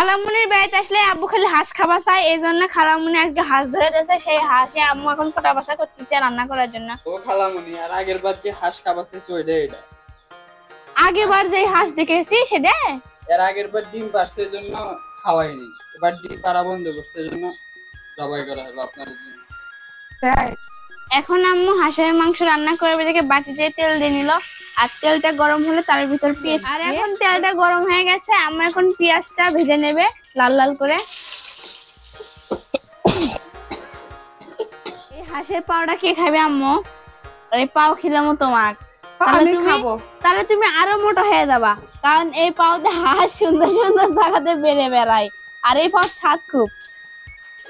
খালামুনির বাড়িতে আসলে আব্বু খালি হাঁস খাবার চাই এই জন্য খালামুনি আজকে হাঁস ধরে দিয়েছে। সেই হাঁসে আম্মু এখন কোটা বাসা করতেছে রান্না করার জন্য। ও খালামুনি আর আগের বার যে হাঁস খাবাচ্ছে ওইটা এটা। আগেবার যে হাঁস দেখেছি সেটা? এর আগের বার ডিম পারছে জন্য খাওয়াইনি। এবার ডিম পাড়া বন্ধ করছে জন্য জবাই করা হলো আপনাদের জন্য। তাই? এখন আম্মু হাঁসের মাংস রান্না করবে দেখে বাটিতে তেল দিয়ে নিল। আর তেলটা গরম হলে তার ভিতর পেঁয়াজ আর এখন তেলটা গরম হয়ে গেছে আম্মু এখন পেঁয়াজটা ভেজে নেবে লাল লাল করে। এই হাঁসের পাউটা কে খাবে আম্মু? এই পাও খেলাম তোমার তাহলে তুমি খাব। তাহলে তুমি আরও মোটা হয়ে যাবা কারণ এই পাওতে হাঁস সুন্দর সুন্দর জায়গাতে বেড়ে বেড়ায়। আর এই পাও ছাদ খুব।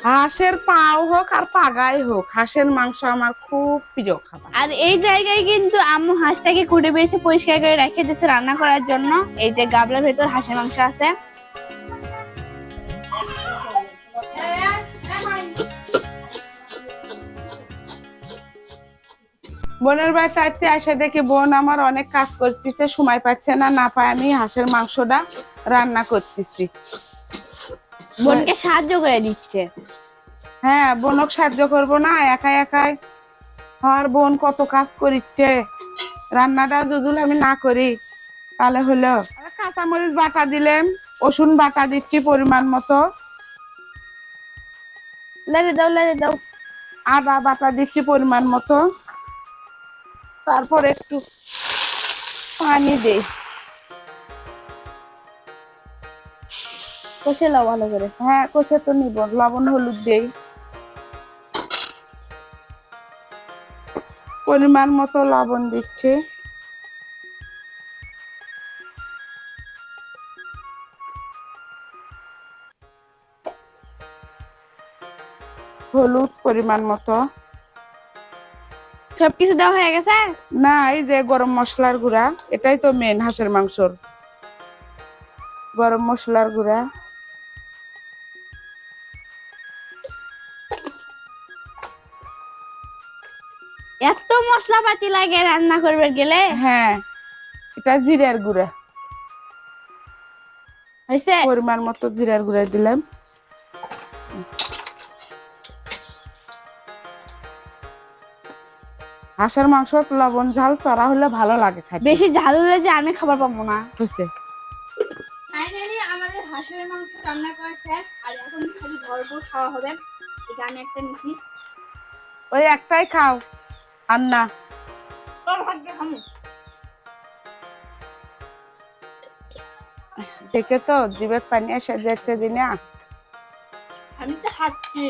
হাঁসের পাও হোক আর পাগাই হোক হাঁসের মাংস আমার খুব প্রিয় খাবার। আর এই জায়গায় কিন্তু আম্মু হাঁসটাকে কুটে বেছে পরিষ্কার করে রেখে দিয়েছে রান্না করার জন্য। এই যে গাবলার ভেতর হাঁসের মাংস আছে। বোনের বাড়িতে আসছে আসে দেখি বোন আমার অনেক কাজ করতেছে সময় পাচ্ছে না না পায় আমি হাঁসের মাংসটা রান্না করতেছি। বোনকে সাহায্য করে দিচ্ছে। হ্যাঁ বোনক সাহায্য করব না একাই একাই। আমার বোন কত কাজ করিচ্ছে। রান্নাটা যদি আমি না করি তাহলে হলো। কাঁচামরিচ বাটা দিলাম রসুন বাটা দিচ্ছি পরিমাণ মতো। লেড়ে দাও লেড়ে দাও। আদা বাটা দিচ্ছি পরিমাণ মতো। তারপর একটু পানি দেই। কষে লাও ভালো করে। হ্যাঁ কষে তো নিব। লবণ হলুদ দেই। পরিমাণ মতো লবণ দিচ্ছে। হলুদ পরিমাণ মতো। সবকিছু দেওয়া হয়ে গেছে? না এই যে গরম মশলার গুঁড়া এটাই তো মেন হাঁসের মাংসর। গরম মশলার গুঁড়া। এত মশলাপাতি লাগে রান্না করবে গেলে? হ্যাঁ এটা জিরার গুঁড়া। হয়েছে পরিমাণ মতো জিরার গুঁড়া দিলাম। হাঁসের মাংস লবণ ঝাল চড়া হলে ভালো লাগে খাইতে বেশি ঝাল হলে যে আমি খাবার পাবো না। হয়েছে ফাইনালি আমাদের হাঁসের মাংস রান্না করা শেষ আর এখন খালি ভরপুর খাওয়া হবে। এটা আমি একটা নিছি। ওই একটাই খাও। আর না দেখে তো জীবের পানি এসে যাচ্ছে দিনা। আমি তো খাচ্ছি